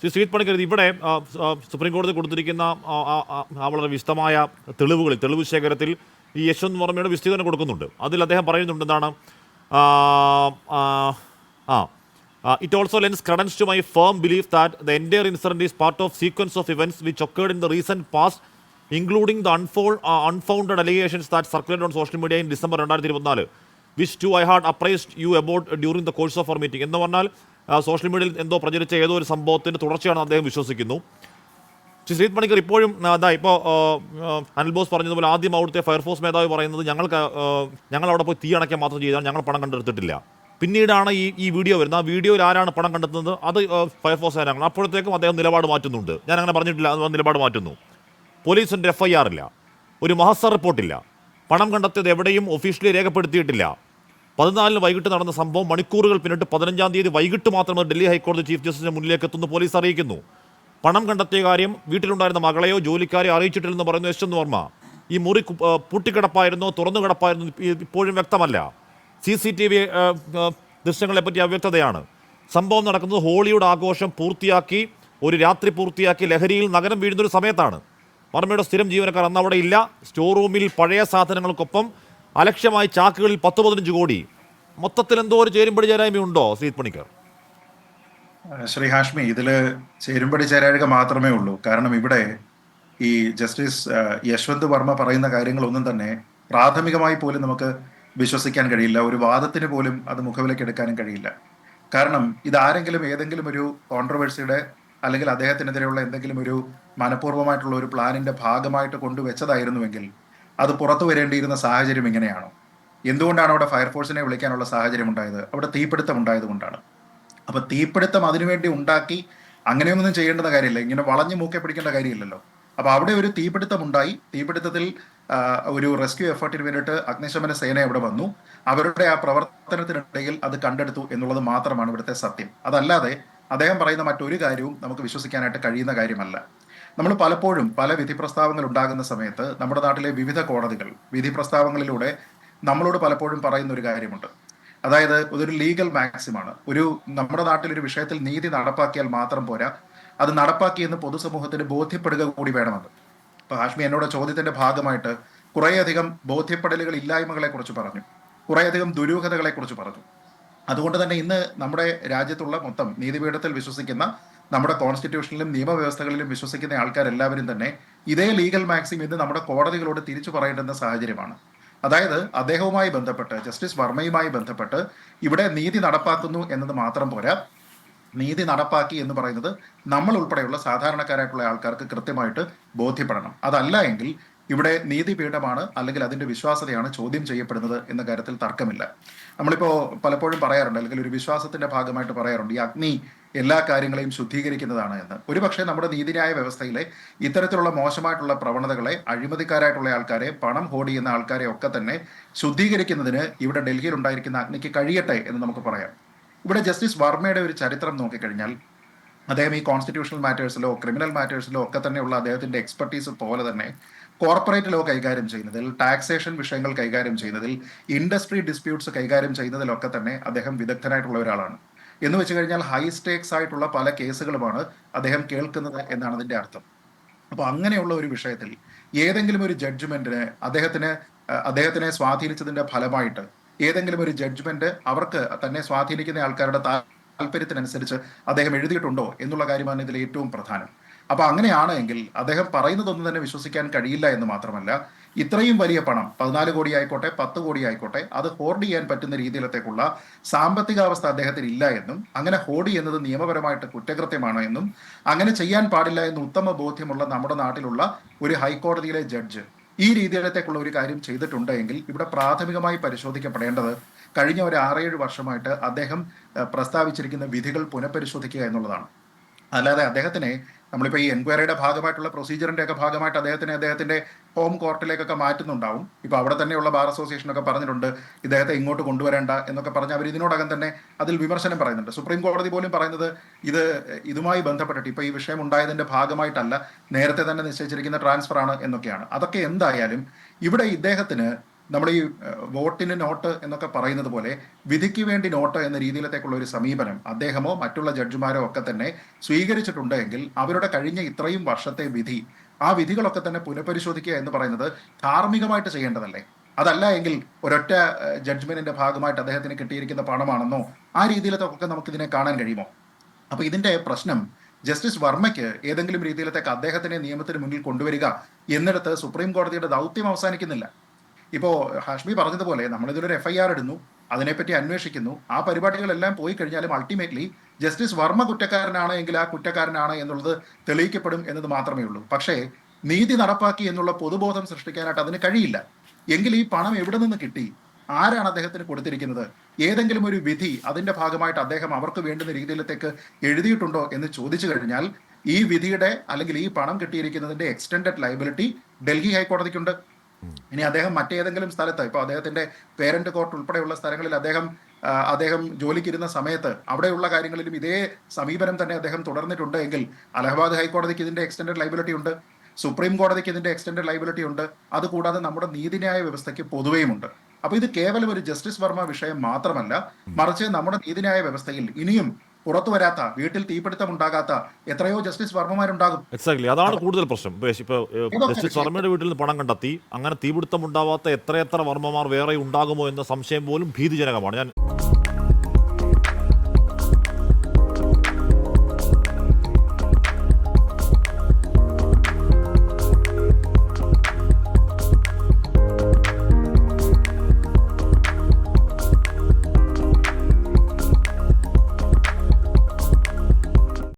ശ്രീ ശ്രീത് പണിക്കരുത് ഇവിടെ സുപ്രീം കോടതി കൊടുത്തിരിക്കുന്ന വളരെ വിശദമായ തെളിവുകളിൽ തെളിവ് ശേഖരത്തിൽ ഈ യശ്വന്ത് വർമ്മയുടെ വിസ്തീർണം കൊടുക്കുന്നുണ്ട്. അതിൽ അദ്ദേഹം പറയുന്നുണ്ട് എന്താണ് ആ, it also lends credence to my firm belief that the entire incident is part of sequence of events which occurred in the recent past including the അൺഫോൾ unfounded allegations that circulate on social media in December രണ്ടായിരത്തി ഇരുപത്തിനാല് which to I had apprised you about during the course of our meeting എന്ന് പറഞ്ഞാൽ social മീഡിയയിൽ എന്തോ പ്രചരിച്ച ഏതോ ഒരു സംഭവത്തിന്റെ തുടർച്ചയാണ് അദ്ദേഹം വിശ്വസിക്കുന്നു. ശ്രീ ശ്രീത് പണിക്കർ ഇപ്പോഴും അതാ ഇപ്പോൾ അനിൽ ബോസ് പറഞ്ഞതുപോലെ ആദ്യം അവിടുത്തെ ഫയർഫോഴ്സ് മേധാവി പറയുന്നത് ഞങ്ങൾക്ക് ഞങ്ങൾ അവിടെ പോയി തീ അണയ്ക്കാൻ മാത്രം ചെയ്താൽ ഞങ്ങൾ പണം കണ്ടെടുത്തിട്ടില്ല. പിന്നീടാണ് ഈ ഈ വീഡിയോ വരുന്നത്. ആ വീഡിയോയിൽ ആരാണ് പണം കണ്ടെത്തുന്നത്? അത് ഫയർഫോഴ്സ് ആരാണ് അപ്പോഴത്തേക്കും അദ്ദേഹം നിലപാട് മാറ്റുന്നുണ്ട്. ഞാൻ അങ്ങനെ പറഞ്ഞിട്ടില്ല അത് നിലപാട് മാറ്റുന്നു. പോലീസിന്റെ എഫ് ഐ ഒരു മഹസർ റിപ്പോർട്ടില്ല. പണം കണ്ടെത്തിയത് എവിടെയും ഒഫീഷ്യലി രേഖപ്പെടുത്തിയിട്ടില്ല. പതിനാലിന് വൈകിട്ട് നടന്ന സംഭവം മണിക്കൂറുകൾ പിന്നിട്ട് പതിനഞ്ചാം തീയതി വൈകിട്ട് മാത്രമേ ഡൽഹി ഹൈക്കോടതി ചീഫ് ജസ്റ്റിസിന് മുന്നിലേക്ക് എത്തുന്ന പോലീസ് അറിയിക്കുന്നു. പണം കണ്ടെത്തിയ കാര്യം വീട്ടിലുണ്ടായിരുന്ന മകളെയോ ജോലിക്കാരെയോ അറിയിച്ചിട്ടില്ലെന്ന് പറയുന്നു യശ്വന്ത് വർമ്മ. ഈ മുറി പൂട്ടിക്കിടപ്പായിരുന്നോ തുറന്നു കിടപ്പായിരുന്നോ ഇപ്പോഴും വ്യക്തമല്ല. സി സി ടി വി ദൃശ്യങ്ങളെ പറ്റി അവ്യക്തതയാണ്. സംഭവം നടക്കുന്നത് ഹോളിയുടെ ആഘോഷം പൂർത്തിയാക്കി ഒരു രാത്രി പൂർത്തിയാക്കി ലഹരിയിൽ നഗരം വീഴുന്നൊരു സമയത്താണ്. വർമ്മയുടെ സ്ഥിരം ജീവനക്കാർ അന്ന് അവിടെ ഇല്ല. സ്റ്റോർ റൂമിൽ പഴയ സാധനങ്ങൾക്കൊപ്പം അലക്ഷ്യമായി ചാക്കുകളിൽ പത്ത് പതിനഞ്ച് കോടി. മൊത്തത്തിൽ എന്തോ ഒരു ചേരുമ്പടി ചേരായ്മയുണ്ടോ സീത് പണിക്കർ ശ്രീ ഹാഷ്മി ഇതിൽ ചേരുമ്പടി ചേരായ്മ മാത്രമേ ഉള്ളൂ. കാരണം ഇവിടെ ഈ ജസ്റ്റിസ് യശ്വന്ത് വർമ്മ പറയുന്ന കാര്യങ്ങളൊന്നും തന്നെ പ്രാഥമികമായി പോലും നമുക്ക് വിശ്വസിക്കാൻ കഴിയില്ല. ഒരു വാദത്തിന് പോലും അത് മുഖവിലേക്ക് എടുക്കാനും കഴിയില്ല. കാരണം ഇതാരെങ്കിലും ഏതെങ്കിലും ഒരു കോൺട്രവേഴ്സിയുടെ അല്ലെങ്കിൽ അദ്ദേഹത്തിനെതിരെയുള്ള എന്തെങ്കിലും ഒരു മനഃപൂർവമായിട്ടുള്ള ഒരു പ്ലാനിന്റെ ഭാഗമായിട്ട് കൊണ്ടുവച്ചതായിരുന്നുവെങ്കിൽ അത് പുറത്തു വരേണ്ടിയിരുന്ന സാഹചര്യം ഇങ്ങനെയാണോ? എന്തുകൊണ്ടാണ് അവിടെ ഫയർഫോഴ്സിനെ വിളിക്കാനുള്ള സാഹചര്യം ഉണ്ടായത് അവിടെ തീപിടുത്തം ഉണ്ടായത് കൊണ്ടാണ്. അപ്പൊ തീപിടുത്തം അതിനുവേണ്ടി ഉണ്ടാക്കി അങ്ങനെയൊന്നും ചെയ്യേണ്ടുന്ന കാര്യമില്ല. ഇങ്ങനെ വളഞ്ഞു മൂക്കെ പിടിക്കേണ്ട കാര്യമില്ലല്ലോ. അപ്പൊ അവിടെ ഒരു തീപിടുത്തം ഉണ്ടായി. തീപിടുത്തത്തിൽ ഒരു റെസ്ക്യൂ എഫേർട്ടിന് വേണ്ടിയിട്ട് അഗ്നിശമന സേന അവിടെ വന്നു. അവരുടെ ആ പ്രവർത്തനത്തിനിടയിൽ അത് കണ്ടെടുത്തു എന്നുള്ളത് മാത്രമാണ് ഇവിടുത്തെ സത്യം. അതല്ലാതെ അദ്ദേഹം പറയുന്ന മറ്റൊരു കാര്യവും നമുക്ക് വിശ്വസിക്കാനായിട്ട് കഴിയുന്ന കാര്യമല്ല. നമ്മൾ പലപ്പോഴും പല വിധി പ്രസ്താവങ്ങൾ ഉണ്ടാകുന്ന സമയത്ത് നമ്മുടെ നാട്ടിലെ വിവിധ കോടതികൾ വിധി പ്രസ്താവങ്ങളിലൂടെ നമ്മളോട് പലപ്പോഴും പറയുന്ന ഒരു കാര്യമുണ്ട്. അതായത് ഇതൊരു ലീഗൽ മാക്സിമാണ് ഒരു നമ്മുടെ നാട്ടിൽ ഒരു വിഷയത്തിൽ നീതി നടപ്പാക്കിയാൽ മാത്രം പോരാ അത് നടപ്പാക്കിയെന്ന് പൊതുസമൂഹത്തിന് ബോധ്യപ്പെടുക കൂടി വേണമെന്ന്. ഇപ്പൊ ഹാഷ്മി എന്നോട് ചോദ്യത്തിന്റെ ഭാഗമായിട്ട് കുറേയധികം ബോധ്യപ്പെടലുകൾ ഇല്ലായ്മകളെ കുറിച്ച് പറഞ്ഞു. കുറേയധികം ദുരൂഹതകളെ കുറിച്ച് പറഞ്ഞു. അതുകൊണ്ട് തന്നെ ഇന്ന് നമ്മുടെ രാജ്യത്തുള്ള മൊത്തം നീതിപീഠത്തിൽ വിശ്വസിക്കുന്ന നമ്മുടെ കോൺസ്റ്റിറ്റ്യൂഷനിലും നിയമവ്യവസ്ഥകളിലും വിശ്വസിക്കുന്ന ആൾക്കാരെല്ലാവരും തന്നെ ഇതേ ലീഗൽ മാക്സിം ഇന്ന് നമ്മുടെ കോടതികളോട് തിരിച്ചു പറയേണ്ടുന്ന സാഹചര്യമാണ്. അതായത് അദ്ദേഹവുമായി ബന്ധപ്പെട്ട് ജസ്റ്റിസ് വർമ്മയുമായി ബന്ധപ്പെട്ട് ഇവിടെ നീതി നടപ്പാക്കുന്നു എന്നത് മാത്രം പോരാ. നീതി നടപ്പാക്കി എന്ന് പറയുന്നത് നമ്മൾ ഉൾപ്പെടെയുള്ള സാധാരണക്കാരായിട്ടുള്ള ആൾക്കാർക്ക് കൃത്യമായിട്ട് ബോധ്യപ്പെടണം. അതല്ല എങ്കിൽ ഇവിടെ നീതിപീഠമാണ് അല്ലെങ്കിൽ അതിന്റെ വിശ്വാസതയാണ് ചോദ്യം ചെയ്യപ്പെടുന്നത് എന്ന കാര്യത്തിൽ തർക്കമില്ല. നമ്മളിപ്പോൾ പലപ്പോഴും പറയാറുണ്ട് അല്ലെങ്കിൽ ഒരു വിശ്വാസത്തിന്റെ ഭാഗമായിട്ട് പറയാറുണ്ട് ഈ അഗ്നി എല്ലാ കാര്യങ്ങളെയും ശുദ്ധീകരിക്കുന്നതാണ് എന്ന്. ഒരുപക്ഷെ നമ്മുടെ നീതിന്യായ വ്യവസ്ഥയിലെ ഇത്തരത്തിലുള്ള മോശമായിട്ടുള്ള പ്രവണതകളെ അഴിമതിക്കാരായിട്ടുള്ള ആൾക്കാരെ പണം ഹോഡ് ചെയ്യുന്ന ആൾക്കാരെ ഒക്കെ തന്നെ ശുദ്ധീകരിക്കുന്നതിന് ഇവിടെ ഡൽഹിയിൽ ഉണ്ടായിരിക്കുന്ന അഗ്നിക്ക് കഴിയട്ടെ എന്ന് നമുക്ക് പറയാം. ഇവിടെ ജസ്റ്റിസ് വർമ്മയുടെ ഒരു ചരിത്രം നോക്കിക്കഴിഞ്ഞാൽ അദ്ദേഹം ഈ കോൺസ്റ്റിറ്റ്യൂഷണൽ മാറ്റേഴ്സിലോ ക്രിമിനൽ മാറ്റേഴ്സിലോ ഒക്കെ തന്നെയുള്ള അദ്ദേഹത്തിന്റെ എക്സ്പെർട്ടീസ് പോലെ തന്നെ കോർപ്പറേറ്റ് ലോ കൈകാര്യം ചെയ്യുന്നതിൽ ടാക്സേഷൻ വിഷയങ്ങൾ കൈകാര്യം ചെയ്യുന്നതിൽ ഇൻഡസ്ട്രി ഡിസ്പ്യൂട്ട്സ് കൈകാര്യം ചെയ്യുന്നതിലൊക്കെ തന്നെ അദ്ദേഹം വിദഗ്ധനായിട്ടുള്ള ഒരാളാണ്. എന്ന് വെച്ച് കഴിഞ്ഞാൽ ഹൈ സ്റ്റേക്സ് ആയിട്ടുള്ള പല കേസുകളുമാണ് അദ്ദേഹം കേൾക്കുന്നത് എന്നാണ് അതിന്റെ അർത്ഥം. അപ്പൊ അങ്ങനെയുള്ള ഒരു വിഷയത്തിൽ ഏതെങ്കിലും ഒരു ജഡ്ജ്മെന്റിന് അദ്ദേഹത്തിന് അദ്ദേഹത്തിനെ സ്വാധീനിച്ചതിന്റെ ഫലമായിട്ട് ഏതെങ്കിലും ഒരു ജഡ്ജ്മെന്റ് അവർക്ക് തന്നെ സ്വാധീനിക്കുന്ന ആൾക്കാരുടെ താല്പര്യത്തിനനുസരിച്ച് അദ്ദേഹം എഴുതിയിട്ടുണ്ടോ എന്നുള്ള കാര്യമാണ് ഇതിൽ ഏറ്റവും പ്രധാനം. അപ്പൊ അങ്ങനെയാണ് എങ്കിൽ അദ്ദേഹം പറയുന്നതൊന്നും തന്നെ വിശ്വസിക്കാൻ കഴിയില്ല എന്ന് മാത്രമല്ല ഇത്രയും വലിയ പണം പതിനാല് കോടി ആയിക്കോട്ടെ പത്ത് കോടി ആയിക്കോട്ടെ അത് ഹോർഡ് ചെയ്യാൻ പറ്റുന്ന രീതിയിലത്തേക്കുള്ള സാമ്പത്തികാവസ്ഥ അദ്ദേഹത്തിന് ഇല്ല എന്നും അങ്ങനെ ഹോർഡ് ചെയ്യുന്നത് നിയമപരമായിട്ട് കുറ്റകൃത്യമാണ് എന്നും അങ്ങനെ ചെയ്യാൻ പാടില്ല എന്ന് ഉത്തമ ബോധ്യമുള്ള നമ്മുടെ നാട്ടിലുള്ള ഒരു ഹൈക്കോടതിയിലെ ജഡ്ജ് ഈ രീതിയിലത്തേക്കുള്ള ഒരു കാര്യം ചെയ്തിട്ടുണ്ട് എങ്കിൽ ഇവിടെ പ്രാഥമികമായി പരിശോധിക്കപ്പെടേണ്ടത് കഴിഞ്ഞ ഒരു ആറേഴ് വർഷമായിട്ട് അദ്ദേഹം പ്രസ്താവിച്ചിരിക്കുന്ന വിധികൾ പുനഃപരിശോധിക്കുക എന്നുള്ളതാണ്. അല്ലാതെ അദ്ദേഹത്തിനെ നമ്മളിപ്പോൾ ഈ എൻക്വയറിയുടെ ഭാഗമായിട്ടുള്ള പ്രൊസീജിയറിന്റെ ഒക്കെ ഭാഗമായിട്ട് അദ്ദേഹത്തിന് അദ്ദേഹത്തിന്റെ ഹോം കോർട്ടിലേക്കൊക്കെ മാറ്റുന്നുണ്ടാവും. ഇപ്പോൾ അവിടെ തന്നെയുള്ള ബാർ അസോസിയേഷനൊക്കെ പറഞ്ഞിട്ടുണ്ട് ഇദ്ദേഹത്തെ ഇങ്ങോട്ട് കൊണ്ടുവരേണ്ട എന്നൊക്കെ പറഞ്ഞ് അവർ ഇതിനോടകം തന്നെ അതിൽ വിമർശനം പറയുന്നുണ്ട്. സുപ്രീം കോടതി പോലും പറയുന്നത് ഇത് ഇതുമായി ബന്ധപ്പെട്ടിട്ട് ഇപ്പോൾ ഈ വിഷയം ഉണ്ടായതിന്റെ ഭാഗമായിട്ടല്ല നേരത്തെ തന്നെ നിശ്ചയിച്ചിരിക്കുന്ന ട്രാൻസ്ഫറാണ് എന്നൊക്കെയാണ്. അതൊക്കെ എന്തായാലും ഇവിടെ ഇദ്ദേഹത്തിന് നമ്മൾ ഈ വോട്ടിന് നോട്ട് എന്നൊക്കെ പറയുന്നത് പോലെ വിധിക്ക് വേണ്ടി നോട്ട് എന്ന രീതിയിലത്തേക്കുള്ള ഒരു സമീപനം അദ്ദേഹമോ മറ്റുള്ള ജഡ്ജിമാരോ ഒക്കെ തന്നെ സ്വീകരിച്ചിട്ടുണ്ട് എങ്കിൽ അവരുടെ കഴിഞ്ഞ ഇത്രയും വർഷത്തെ വിധി ആ വിധികളൊക്കെ തന്നെ പുനഃപരിശോധിക്കുക എന്ന് പറയുന്നത് ധാർമ്മികമായിട്ട് ചെയ്യേണ്ടതല്ലേ? അതല്ല എങ്കിൽ ഒരൊറ്റ ജഡ്ജ്മെന്റിന്റെ ഭാഗമായിട്ട് അദ്ദേഹത്തിന് കിട്ടിയിരിക്കുന്ന പണമാണെന്നോ ആ രീതിയിലത്തൊക്കെ നമുക്ക് ഇതിനെ കാണാൻ കഴിയുമോ? അപ്പൊ ഇതിന്റെ പ്രശ്നം ജസ്റ്റിസ് വർമ്മയ്ക്ക് ഏതെങ്കിലും രീതിയിലത്തേക്ക് അദ്ദേഹത്തിനെ നിയമത്തിന് മുന്നിൽ കൊണ്ടുവരിക എന്നിടത്ത് സുപ്രീം കോടതിയുടെ ദൗത്യം അവസാനിക്കുന്നില്ല. ഇപ്പോ ഹാഷ്മി പറഞ്ഞതുപോലെ നമ്മളിതിലൊരു എഫ് ഐ ആർ ഇടുന്നു അതിനെപ്പറ്റി അന്വേഷിക്കുന്നു. ആ പരിപാടികളെല്ലാം പോയി കഴിഞ്ഞാലും അൾട്ടിമേറ്റ്ലി ജസ്റ്റിസ് വർമ്മ കുറ്റക്കാരനാണ് എങ്കിൽ ആ കുറ്റക്കാരനാണ് എന്നുള്ളത് തെളിയിക്കപ്പെടും എന്നത് മാത്രമേ ഉള്ളൂ. പക്ഷേ നീതി നടപ്പാക്കി എന്നുള്ള പൊതുബോധം സൃഷ്ടിക്കാനായിട്ട് അതിന് കഴിയില്ല. എങ്കിൽ ഈ പണം എവിടെ നിന്ന് കിട്ടി? ആരാണ് അദ്ദേഹത്തിന് കൊടുത്തിരിക്കുന്നത്? ഏതെങ്കിലും ഒരു വിധി അതിന്റെ ഭാഗമായിട്ട് അദ്ദേഹം അവർക്ക് വേണ്ടുന്ന രീതിയിലത്തേക്ക് എഴുതിയിട്ടുണ്ടോ എന്ന് ചോദിച്ചു കഴിഞ്ഞാൽ ഈ വിധിയുടെ അല്ലെങ്കിൽ ഈ പണം കിട്ടിയിരിക്കുന്നതിന്റെ എക്സ്റ്റൻഡഡ് ലൈബിലിറ്റി ഡൽഹി ഹൈക്കോടതിക്കുണ്ട്. ഇനി അദ്ദേഹം മറ്റേതെങ്കിലും സ്ഥലത്ത് ഇപ്പൊ അദ്ദേഹത്തിന്റെ പേരന്റ് കോർട്ട് ഉൾപ്പെടെയുള്ള സ്ഥലങ്ങളിൽ അദ്ദേഹം അദ്ദേഹം ജോലിക്കിരുന്ന സമയത്ത് അവിടെയുള്ള കാര്യങ്ങളിലും ഇതേ സമീപനം തന്നെ അദ്ദേഹം തുടർന്നിട്ടുണ്ട് എങ്കിൽ അലഹബാദ് ഹൈക്കോടതിക്ക് ഇതിന്റെ എക്സ്റ്റൻഡഡ് ലൈബിലിറ്റി ഉണ്ട് സുപ്രീം കോടതിക്ക് ഇതിന്റെ എക്സ്റ്റൻഡഡ് ലൈബിലിറ്റി ഉണ്ട് അതുകൂടാതെ നമ്മുടെ നീതിന്യായ വ്യവസ്ഥയ്ക്ക് പൊതുവെയുമുണ്ട്. അപ്പൊ ഇത് കേവലം ഒരു ജസ്റ്റിസ് വർമ്മ വിഷയം മാത്രമല്ല മറിച്ച് നമ്മുടെ നീതിന്യായ വ്യവസ്ഥയിൽ ഇനിയും പുറത്തു വരാത്ത വീട്ടിൽ തീപിടുത്തം ഉണ്ടാകാത്ത എത്രയോ ജസ്റ്റിസ് വർമ്മമാരുണ്ടാകും. എക്സാക്ട്ലി അതാണ് കൂടുതൽ പ്രശ്നം. ജസ്റ്റിസ് വർമ്മയുടെ വീട്ടിൽ നിന്ന് പണം കണ്ടെത്തി അങ്ങനെ തീപിടുത്തം ഉണ്ടാവാത്ത എത്രയെത്ര വർമ്മമാർ വേറെ ഉണ്ടാകുമോ എന്ന സംശയം പോലും ഭീതിജനകമാണ്. ഞാൻ